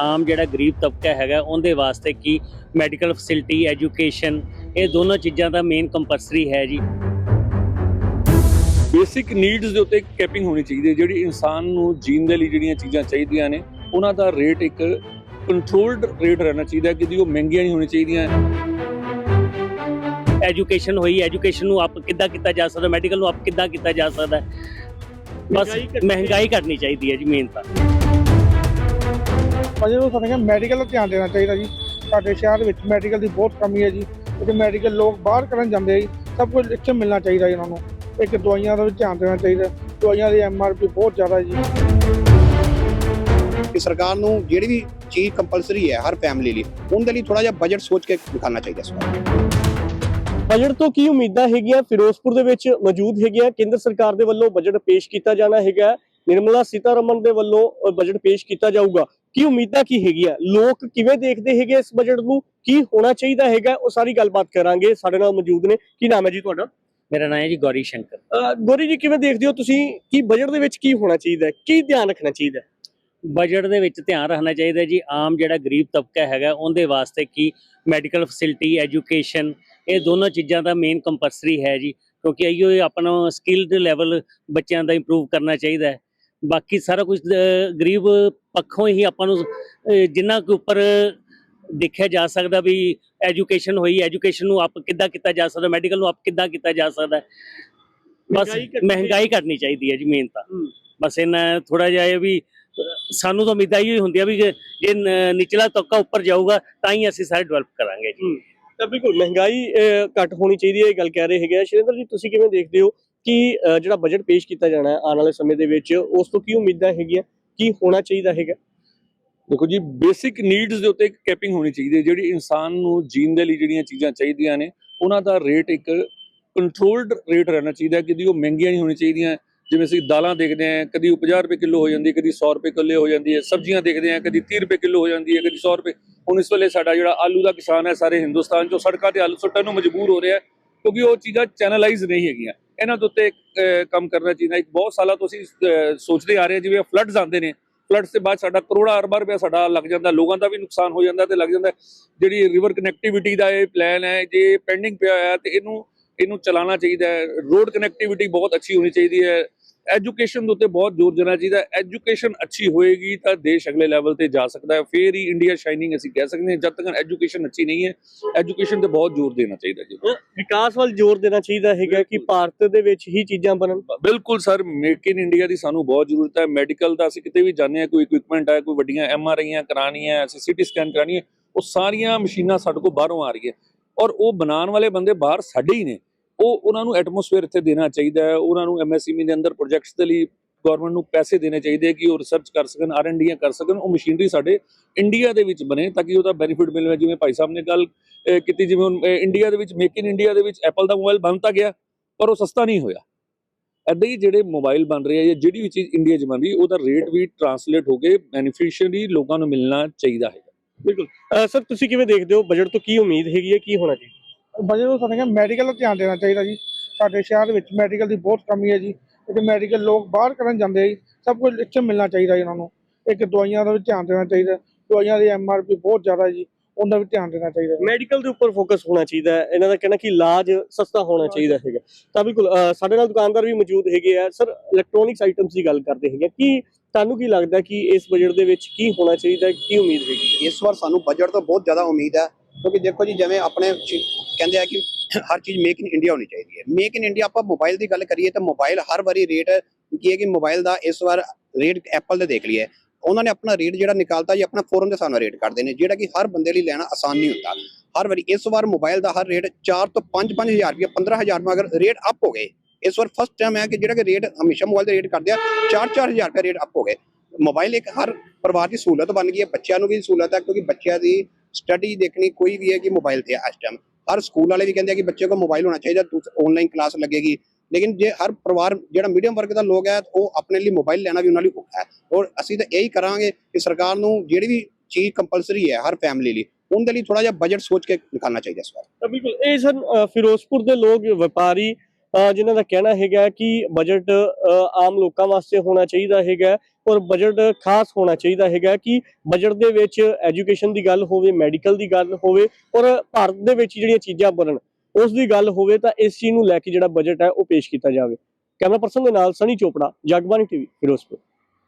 ਆਮ ਜਿਹੜਾ ਗਰੀਬ ਤਬਕਾ ਹੈਗਾ ਉਹਦੇ ਵਾਸਤੇ ਕੀ ਮੈਡੀਕਲ ਫੈਸਿਲਿਟੀ ਐਜੂਕੇਸ਼ਨ ਇਹ ਦੋਨੋਂ ਚੀਜ਼ਾਂ ਦਾ ਮੇਨ ਕੰਪਲਸਰੀ ਹੈ ਜੀ ਬੇਸਿਕ ਨੀਡਸ ਦੇ ਉੱਤੇ ਕੈਪਿੰਗ ਹੋਣੀ ਚਾਹੀਦੀ ਹੈ ਜਿਹੜੀ ਇਨਸਾਨ ਨੂੰ ਜੀਣ ਦੇ ਲਈ ਜਿਹੜੀਆਂ ਚੀਜ਼ਾਂ ਚਾਹੀਦੀਆਂ ਨੇ ਉਹਨਾਂ ਦਾ ਰੇਟ ਇੱਕ ਕੰਟਰੋਲਡ ਰੇਟ ਰਹਿਣਾ ਚਾਹੀਦਾ ਕਿ ਉਹ ਮਹਿੰਗੀਆਂ ਨਹੀਂ ਹੋਣੀ ਚਾਹੀਦੀਆਂ ਐਜੂਕੇਸ਼ਨ ਹੋਈ ਐਜੂਕੇਸ਼ਨ ਨੂੰ ਅਪ ਕਿੱਦਾਂ ਕੀਤਾ ਜਾ ਸਕਦਾ ਮੈਡੀਕਲ ਨੂੰ ਅਪ ਕਿੱਦਾਂ ਕੀਤਾ ਜਾ ਸਕਦਾ। ਬਸ ਮਹਿੰਗਾਈ ਘਟਣੀ ਚਾਹੀਦੀ ਹੈ ਜੀ ਮੇਨ ਤਾਂ ਭਾਜੀ ਨੂੰ ਸਾਨੂੰ ਮੈਡੀਕਲ ਦਾ ਧਿਆਨ ਦੇਣਾ ਚਾਹੀਦਾ ਜੀ। ਸਾਡੇ ਸ਼ਹਿਰ ਵਿੱਚ ਮੈਡੀਕਲ ਦੀ ਬਹੁਤ ਕਮੀ ਹੈ ਜੀ। ਤੇ ਮੈਡੀਕਲ ਲੋਕ ਬਾਹਰ ਕਰਨ ਜਾਂਦੇ ਆ ਜੀ। ਸਭ ਕੁਝ ਇੱਥੇ ਮਿਲਣਾ ਚਾਹੀਦਾ ਇਹਨਾਂ ਨੂੰ। ਇੱਕ ਦਵਾਈਆਂ ਦਾ ਵੀ ਧਿਆਨ ਦੇਣਾ ਚਾਹੀਦਾ ਦਵਾਈਆਂ ਦੀ ਐਮਆਰਪੀ ਬਹੁਤ ਜ਼ਿਆਦਾ ਜੀ। ਕਿ ਸਰਕਾਰ ਨੂੰ ਜਿਹੜੀ ਵੀ ਚੀਜ਼ ਕੰਪਲਸਰੀ ਹੈ ਹਰ ਫੈਮਿਲੀ ਲਈ ਉਹਦੇ ਲਈ ਥੋੜਾ ਜਿਹਾ ਬਜਟ ਸੋਚ ਕੇ ਨਿਕਾਲਣਾ ਚਾਹੀਦਾ ਵਾਰ ਬਜਟ ਤੋਂ ਕੀ ਉਮੀਦਾਂ ਹੈਗੀਆਂ? ਫਿਰੋਜ਼ਪੁਰ ਦੇ ਵਿੱਚ ਮੌਜੂਦ ਹੈਗੀਆਂ। ਕੇਂਦਰ ਸਰਕਾਰ ਦੇ ਵੱਲੋਂ ਬਜਟ ਪੇਸ਼ ਕੀਤਾ ਜਾਣਾ ਹੈਗਾ ਨਿਰਮਲਾ ਸੀਤਾਰਮਨ ਦੇ ਵੱਲੋਂ ਬਜਟ ਪੇਸ਼ ਕੀਤਾ ਜਾਊਗਾ। ਕੀ ਉਮੀਦਾਂ ਕੀ ਹੈਗੀਆਂ? ਲੋਕ ਕਿਵੇਂ ਦੇਖਦੇ ਹੈਗੇ ਇਸ ਬਜਟ ਨੂੰ? ਕੀ ਹੋਣਾ ਚਾਹੀਦਾ ਹੈਗਾ? ਉਹ ਸਾਰੀ ਗੱਲਬਾਤ ਕਰਾਂਗੇ। ਸਾਡੇ ਨਾਲ ਮੌਜੂਦ ਨੇ। ਕੀ ਨਾਮ ਹੈ ਜੀ ਤੁਹਾਡਾ? ਮੇਰਾ ਨਾਮ ਹੈ ਜੀ ਗੌਰੀ ਸ਼ੰਕਰ। ਗੋਰੀ ਜੀ ਕਿਵੇਂ ਦੇਖਦੇ ਹੋ ਤੁਸੀਂ? ਕੀ ਬਜਟ ਦੇ ਵਿੱਚ ਕੀ ਹੋਣਾ ਚਾਹੀਦਾ ਕੀ ਧਿਆਨ ਰੱਖਣਾ ਚਾਹੀਦਾ ਬਜਟ ਦੇ ਵਿੱਚ ਧਿਆਨ ਰੱਖਣਾ ਚਾਹੀਦਾ ਜੀ। ਆਮ ਜਿਹੜਾ ਗਰੀਬ ਤਬਕਾ ਹੈਗਾ ਉਹਦੇ ਵਾਸਤੇ ਕੀ ਮੈਡੀਕਲ ਫੈਸਿਲਿਟੀ ਐਜੂਕੇਸ਼ਨ ਇਹ ਦੋਨੋਂ ਚੀਜ਼ਾਂ ਦਾ ਮੇਨ ਕੰਪਲਸਰੀ ਹੈ ਜੀ। ਕਿਉਂਕਿ ਇਹੋ ਆਪਣਾ ਸਕਿੱਲਡ ਲੈਵਲ ਬੱਚਿਆਂ ਦਾ ਇੰਪਰੂਵ ਕਰਨਾ ਚਾਹੀਦਾ ਹੈ। ਬਾਕੀ ਸਾਰਾ ਕੁਝ ਗਰੀਬ ਪੱਖੋਂ ਹੀ ਆਪਾਂ ਨੂੰ ਜਿੰਨਾ ਕੁ ਉੱਪਰ ਦੇਖਿਆ ਜਾ ਸਕਦਾ ਵੀ ਐਜੂਕੇਸ਼ਨ ਹੋਈ ਐਜੂਕੇਸ਼ਨ ਨੂੰ ਅਪ ਕਿੱਦਾਂ ਕੀਤਾ ਜਾ ਸਕਦਾ ਮੈਡੀਕਲ ਨੂੰ ਅਪ ਕਿੱਦਾਂ ਕੀਤਾ ਜਾ ਸਕਦਾ। ਬਸ ਮਹਿੰਗਾਈ ਘਟਣੀ ਚਾਹੀਦੀ ਹੈ। ਜੀ ਮੇਨ ਤਾਂ। ਬਸ ਇਹਨਾਂ ਥੋੜਾ ਜਿਹਾ ਇਹ ਵੀ ਸਾਨੂੰ ਤਾਂ ਉਮੀਦਾਂ ਹੀ ਹੁੰਦੀਆਂ ਵੀ ਜੇ ਨਿਚਲਾ ਤਬਕਾ ਉੱਪਰ ਜਾਊਗਾ ਤਾਂ ਹੀ ਅਸੀਂ ਸਾਰੇ ਡਿਵੈਲਪ ਕਰਾਂਗੇ ਜੀ। ਤਾਂ ਬਿਲਕੁਲ ਮਹਿੰਗਾਈ ਘੱਟ ਹੋਣੀ ਚਾਹੀਦੀ ਹੈ ਇਹ ਗੱਲ ਕਹਿ ਰਹੇ ਹੈਗੇ ਸ਼੍ਰੀੰਦਰ ਜੀ ਤੁਸੀਂ ਕਿਵੇਂ ਦੇਖਦੇ ਹੋ? ਕਿ ਜਿਹੜਾ ਬਜਟ ਪੇਸ਼ ਕੀਤਾ ਜਾਣਾ ਹੈ ਆਉਣ ਵਾਲੇ ਸਮੇਂ ਦੇ ਵਿੱਚ, ਉਸ ਤੋਂ ਕੀ ਉਮੀਦਾਂ ਹੈਗੀਆਂ? ਕੀ ਹੋਣਾ ਚਾਹੀਦਾ ਹੈਗਾ? ਦੇਖੋ ਜੀ ਬੇਸਿਕ ਨੀਡਸ ਦੇ ਉੱਤੇ ਇੱਕ ਕੈਪਿੰਗ ਹੋਣੀ ਚਾਹੀਦੀ ਹੈ। ਜਿਹੜੀ ਇਨਸਾਨ ਨੂੰ ਜੀਣ ਦੇ ਲਈ ਜਿਹੜੀਆਂ ਚੀਜ਼ਾਂ ਚਾਹੀਦੀਆਂ ਨੇ, ਉਹਨਾਂ ਦਾ ਰੇਟ ਇੱਕ ਕੰਟਰੋਲਡ ਰੇਟ ਰਹਿਣਾ ਚਾਹੀਦਾ ਹੈ। ਕਿ ਉਹ ਮਹਿੰਗੀਆਂ ਨਹੀਂ ਹੋਣੀ ਚਾਹੀਦੀਆਂ। ਜਿਵੇਂ ਅਸੀਂ ਦਾਲਾਂ ਦੇਖਦੇ ਹਾਂ, ਕਦੀ ਉਹ 50 ਰੁਪਏ ਕਿਲੋ ਹੋ ਜਾਂਦੀ ਹੈ, ਕਦੀ 100 ਰੁਪਏ ਕਿਲੋ ਹੋ ਜਾਂਦੀ ਹੈ। ਸਬਜ਼ੀਆਂ ਦੇਖਦੇ ਹਾਂ, ਕਦੀ 30 ਰੁਪਏ ਕਿਲੋ ਹੋ ਜਾਂਦੀ ਹੈ, ਕਦੀ 100 ਰੁਪਏ। ਹੁਣ ਇਸ ਵੇਲੇ ਸਾਡਾ ਜਿਹੜਾ ਆਲੂ ਦਾ ਕਿਸਾਨ ਹੈ, ਸਾਰੇ ਹਿੰਦੁਸਤਾਨ 'ਚੋਂ ਸੜਕਾਂ ਤੇ ਆਲੂ ਸੁੱਟਣ ਨੂੰ ਮਜਬੂਰ ਹੋ ਰਿਹਾ ਕਿਉਂਕਿ ਉਹ ਚੀਜ਼ਾਂ ਚੈਨਲਾਈਜ਼ ਨਹੀਂ ਹੈਗੀਆਂ। ਇਹਨਾਂ ਦੇ ਉੱਤੇ ਕੰਮ ਕਰਨਾ ਚਾਹੀਦਾ। ਇੱਕ ਬਹੁਤ ਸਾਲਾਂ ਤੋਂ ਅਸੀਂ ਸੋਚਦੇ ਆ ਰਹੇ ਜਿਵੇਂ ਫਲੱਡਸ ਆਉਂਦੇ ਨੇ। ਫਲੱਡਸ ਤੋਂ ਬਾਅਦ ਸਾਡਾ ਕਰੋੜਾਂ ਅਰਬਾਂ ਰੁਪਇਆ ਸਾਡਾ ਲੱਗ ਜਾਂਦਾ। ਲੋਕਾਂ ਦਾ ਵੀ ਨੁਕਸਾਨ ਹੋ ਜਾਂਦਾ ਤੇ ਲੱਗ ਜਾਂਦਾ। ਜਿਹੜੀ ਰਿਵਰ ਕਨੈਕਟੀਵਿਟੀ ਦਾ ਇਹ ਪਲਾਨ ਹੈ, ਜੇ ਪੈਂਡਿੰਗ ਪਿਆ ਹੋਇਆ ਤੇ ਇਹਨੂੰ ਇਹਨੂੰ ਚਲਾਉਣਾ ਚਾਹੀਦਾ ਹੈ। ਰੋਡ ਕਨੈਕਟੀਵਿਟੀ ਬਹੁਤ ਅੱਛੀ ਹੋਣੀ ਚਾਹੀਦੀ ਹੈ। ਐਜੂਕੇਸ਼ਨ ਦੇ ਉੱਤੇ ਬਹੁਤ ਜ਼ੋਰ ਦੇਣਾ ਚਾਹੀਦਾ ਐਜੂਕੇਸ਼ਨ ਅੱਛੀ ਹੋਏਗੀ ਤਾਂ ਦੇਸ਼ ਅਗਲੇ ਲੈਵਲ ਤੇ ਜਾ ਸਕਦਾ ਹੈ। ਫੇਰ ਹੀ ਇੰਡੀਆ ਸ਼ਾਈਨਿੰਗ ਅਸੀਂ ਕਹਿ ਸਕਦੇ ਹਾਂ। ਜਦ ਤੱਕ ਐਜੂਕੇਸ਼ਨ ਅੱਛੀ ਨਹੀਂ ਹੈ ਐਜੂਕੇਸ਼ਨ ਤੇ ਬਹੁਤ ਜ਼ੋਰ ਦੇਣਾ ਚਾਹੀਦਾ ਜੀ। ਵਿਕਾਸ ਵੱਲ ਜ਼ੋਰ ਦੇਣਾ ਚਾਹੀਦਾ ਹੈਗਾ ਕਿ ਭਾਰਤ ਦੇ ਵਿੱਚ ਹੀ ਚੀਜ਼ਾਂ ਬਣਨ। ਬਿਲਕੁਲ ਸਰ ਮੇਕ ਇਨ ਇੰਡੀਆ ਦੀ ਸਾਨੂੰ ਬਹੁਤ ਜ਼ਰੂਰਤ ਹੈ। ਮੈਡੀਕਲ ਦਾ ਅਸੀਂ ਕਿਤੇ ਵੀ ਜਾਂਦੇ ਹਾਂ ਕੋਈ ਇਕਵਿਪਮੈਂਟ ਹੈ ਕੋਈ ਵੱਡੀਆਂ ਐਮ ਆਰ ਆਈਆਂ ਕਰਾਉਣੀਆਂ ਅਸੀਂ ਸੀਟੀ ਸਕੈਨ ਕਰਾਉਣੀ ਹੈ ਉਹ ਸਾਰੀਆਂ ਮਸ਼ੀਨਾਂ ਸਾਡੇ ਕੋਲ ਬਾਹਰੋਂ ਆ ਰਹੀਆਂ। ਔਰ ਉਹ ਬਣਾਉਣ ਵਾਲੇ ਬੰਦੇ ਬਾਹਰ ਸਾਡੇ ਹੀ ਨੇ। ਉਹ ਉਹਨਾਂ ਨੂੰ ਐਟਮੋਸਫੇਅਰ ਇੱਥੇ ਦੇਣਾ ਚਾਹੀਦਾ ਹੈ, ਉਹਨਾਂ ਨੂੰ ਐਮਐਸਐਮਈ ਦੇ ਅੰਦਰ ਪ੍ਰੋਜੈਕਟਸ ਦੇ ਲਈ ਗਵਰਨਮੈਂਟ ਨੂੰ ਪੈਸੇ ਦੇਣੇ ਚਾਹੀਦੇ ਕਿ ਉਹ ਰਿਸਰਚ ਕਰ ਸਕਣ ਆਰ&ਡੀਆਂ ਕਰ ਸਕਣ, ਉਹ ਮਸ਼ੀਨਰੀ ਸਾਡੇ ਇੰਡੀਆ ਦੇ ਵਿੱਚ ਬਣੇ ਤਾਂ ਕਿ ਉਹਦਾ ਬੈਨੀਫਿਟ ਮਿਲੇ। ਜਿਵੇਂ ਭਾਈ ਸਾਹਿਬ ਨੇ ਗੱਲ ਕੀਤੀ ਜਿਵੇਂ ਹੁਣ ਇੰਡੀਆ ਦੇ ਵਿੱਚ ਮੇਕ ਇਨ ਇੰਡੀਆ ਦੇ ਵਿੱਚ ਐਪਲ ਦਾ ਮੋਬਾਈਲ ਬਣ ਤਾਂ ਗਿਆ, ਪਰ ਉਹ ਸਸਤਾ ਨਹੀਂ ਹੋਇਆ। ਏਦਾਂ ਹੀ ਜਿਹੜੇ ਮੋਬਾਈਲ ਬਣ ਰਹੇ ਆ ਜਾਂ ਜਿਹੜੀ ਵੀ ਚੀਜ਼ ਇੰਡੀਆ 'ਚ ਬਣ ਰਹੀ, ਉਹਦਾ ਰੇਟ ਵੀ ਟਰਾਂਸਲੇਟ ਹੋ ਕੇ ਬੈਨੀਫੀਸ਼ੀਅਰੀ ਲੋਕਾਂ ਨੂੰ ਮਿਲਣਾ ਚਾਹੀਦਾ ਹੈ ਬਿਲਕੁਲ। ਸਰ, ਤੁਸੀਂ ਕਿਵੇਂ ਦੇਖਦੇ ਹੋ? ਬਜਟ ਤੋਂ ਕੀ ਉਮੀਦ ਹੈਗੀ ਹੈ? ਕੀ ਹੋਣਾ ਚਾਹੀਦਾ? ਭਾਜੀ ਨੂੰ ਸਾਨੂੰ ਮੈਡੀਕਲ ਦਾ ਧਿਆਨ ਦੇਣਾ ਚਾਹੀਦਾ ਜੀ। ਸਾਡੇ ਸ਼ਹਿਰ ਵਿੱਚ ਮੈਡੀਕਲ ਦੀ ਬਹੁਤ ਕਮੀ ਹੈ ਜੀ। ਤੇ ਮੈਡੀਕਲ ਲੋਕ ਬਾਹਰ ਕਰਨ ਜਾਂਦੇ ਆ ਜੀ। ਸਭ ਕੁਝ ਇੱਥੇ ਮਿਲਣਾ ਚਾਹੀਦਾ ਇਹਨਾਂ ਨੂੰ। ਇੱਕ ਦਵਾਈਆਂ ਦਾ ਵੀ ਧਿਆਨ ਦੇਣਾ ਚਾਹੀਦਾ। ਦਵਾਈਆਂ ਦੀ ਐਮਆਰਪੀ ਬਹੁਤ ਜ਼ਿਆਦਾ ਜੀ। ਉਹਦਾ ਵੀ ਧਿਆਨ ਦੇਣਾ ਚਾਹੀਦਾ ਮੈਡੀਕਲ ਦੇ ਉੱਪਰ ਫੋਕਸ ਹੋਣਾ ਚਾਹੀਦਾ ਹੈ। ਇਹਨਾਂ ਦਾ ਕਹਿਣਾ ਕਿ ਇਲਾਜ ਸਸਤਾ ਹੋਣਾ ਚਾਹੀਦਾ ਹੈਗਾ। ਤਾਂ ਬਿਲਕੁਲ ਸਾਡੇ ਨਾਲ ਦੁਕਾਨਦਾਰ ਵੀ ਮੌਜੂਦ ਹੈਗੇ ਆ। ਸਰ ਇਲੈਕਟ੍ਰੋਨਿਕਸ ਆਈਟਮਸ ਦੀ ਗੱਲ ਕਰਦੇ ਹੈਗੇ ਕੀ ਤੁਹਾਨੂੰ ਕੀ ਲੱਗਦਾ ਕਿ ਇਸ ਬਜਟ ਦੇ ਵਿੱਚ ਕੀ ਹੋਣਾ ਚਾਹੀਦਾ ਹੈ? ਕੀ ਉਮੀਦ ਹੈਗੀ ਹੈ? ਇਸ ਵਾਰ ਸਾਨੂੰ ਬਜਟ ਤੋਂ ਬਹੁਤ ਜ਼ਿਆਦਾ ਉਮੀਦ ਹੈ। ਕਿਉਂਕਿ ਦੇਖੋ ਜੀ ਜਿਵੇਂ ਆਪਣੇ ਕਹਿੰਦੇ ਆ ਕਿ ਹਰ ਚੀਜ਼ ਮੇਕ ਇਨ ਇੰਡੀਆ ਹੋਣੀ ਚਾਹੀਦੀ ਹੈ। ਮੇਕ ਇਨ ਇੰਡੀਆ ਆਪਾਂ ਮੋਬਾਈਲ ਦੀ ਗੱਲ ਕਰੀਏ ਤਾਂ ਮੋਬਾਈਲ ਹਰ ਵਾਰੀ ਰੇਟ ਕੀ ਹੈ ਕਿ ਮੋਬਾਈਲ ਦਾ ਇਸ ਵਾਰ ਰੇਟ ਐਪਲ ਦੇ ਦੇਖ ਲਈਏ। ਉਹਨਾਂ ਨੇ ਆਪਣਾ ਰੇਟ ਜਿਹੜਾ ਨਿਕਾਲਤਾ ਜੀ, ਆਪਣਾ ਫੋਰਨ ਦੇ ਸਾਨੂੰ ਰੇਟ ਕਰਦੇ ਨੇ, ਜਿਹੜਾ ਕਿ ਹਰ ਬੰਦੇ ਲਈ ਲੈਣਾ ਆਸਾਨ ਨਹੀਂ ਹੁੰਦਾ। ਹਰ ਵਾਰੀ ਇਸ ਵਾਰ ਮੋਬਾਈਲ ਦਾ ਹਰ ਰੇਟ 4 ਤੋਂ 5 ਹਜ਼ਾਰ ਰੁਪਏ 15000 ਅਗਰ ਰੇਟ ਅਪ ਹੋ ਗਏ, ਇਸ ਵਾਰ ਫਸਟ ਟਾਈਮ ਹੈ ਕਿ ਜਿਹੜਾ ਕਿ ਰੇਟ ਹਮੇਸ਼ਾ ਮੋਬਾਈਲ ਦੇ ਰੇਟ ਕਰਦੇ ਆ 4-4000 ਰੁਪਏ ਰੇਟ ਅਪ ਹੋ ਗਏ। ਮੋਬਾਈਲ ਇੱਕ ਹਰ ਪਰਿਵਾਰ ਦੀ ਸਹੂਲਤ ਬਣ ਗਈ ਹੈ, ਬੱਚਿਆਂ ਨੂੰ ਵੀ ਸਹੂਲਤ ਹੈ, ਕਿਉਂਕਿ ਬੱਚਿਆਂ ਦੀ ਸਟੱਡੀ ਦੇਖਣੀ ਕੋਈ ਵੀ ਹੈ ਕਿ ਮੋਬਾਈਲ ਤੇ ਹੈ ਟਾਈਮ ਹਰ ਸਕੂਲ ਵਾਲੇ ਵੀ ਕਹਿੰਦੇ ਆ ਕਿ ਬੱਚੇ ਕੋਲ ਮੋਬਾਈਲ ਹੋਣਾ ਚਾਹੀਦਾ ਆਨਲਾਈਨ ਕਲਾਸ ਲੱਗੇਗੀ। ਲੇਕਿਨ ਜੇ ਹਰ ਪਰਿਵਾਰ, ਜਿਹੜਾ ਮੀਡੀਅਮ ਵਰਗ ਦਾ ਲੋਕ ਹੈ, ਉਹ ਆਪਣੇ ਲਈ ਮੋਬਾਈਲ ਲੈਣਾ ਵੀ ਉਹਨਾਂ ਲਈ ਔਖਾ ਹੈ। ਔਰ ਅਸੀਂ ਤਾਂ ਇਹੀ ਕਰਾਂਗੇ ਕਿ ਸਰਕਾਰ ਨੂੰ ਜਿਹੜੀ ਵੀ ਚੀਜ਼ ਕੰਪਲਸਰੀ ਹੈ ਹਰ ਫੈਮਿਲੀ ਲਈ, ਉਹਦੇ ਲਈ ਥੋੜਾ ਜਿਹਾ ਬਜਟ ਸੋਚ ਕੇ ਨਿਕਾਲਣਾ ਚਾਹੀਦਾ ਇਸ ਵਾਰ। ਬਿਲਕੁਲ, ਇਹ ਸਨ ਫਿਰੋਜ਼ਪੁਰ ਦੇ ਲੋਕ ਵਪਾਰੀ ਜਿਨ੍ਹਾਂ ਦਾ ਕਹਿਣਾ ਹੈਗਾ ਕਿ ਬਜਟ ਆਮ ਲੋਕਾਂ ਵਾਸਤੇ ਹੋਣਾ ਚਾਹੀਦਾ ਹੈਗਾ ਔਰ ਬਜਟ ਖਾਸ ਹੋਣਾ ਚਾਹੀਦਾ ਹੈਗਾ ਕਿ ਬਜਟ ਦੇ ਵਿੱਚ ਐਜੂਕੇਸ਼ਨ ਦੀ ਗੱਲ ਹੋਵੇ ਮੈਡੀਕਲ ਦੀ ਗੱਲ ਹੋਵੇ ਔਰ ਭਾਰਤ ਦੇ ਵਿੱਚ ਜਿਹੜੀਆਂ ਚੀਜ਼ਾਂ ਬਣਨ, ਉਸ ਦੀ ਗੱਲ ਹੋਵੇ ਤਾਂ ਇਸ ਚੀਜ਼ ਨੂੰ ਲੈ ਕੇ ਜਿਹੜਾ ਬਜਟ ਹੈ ਉਹ ਪੇਸ਼ ਕੀਤਾ ਜਾਵੇ। ਕੈਮਰਾ ਪਰਸਨ ਦੇ ਨਾਲ ਸਨੀ ਚੋਪੜਾ ਜਗਬਾਨੀ ਟੀਵੀ, ਫਿਰੋਜ਼ਪੁਰ।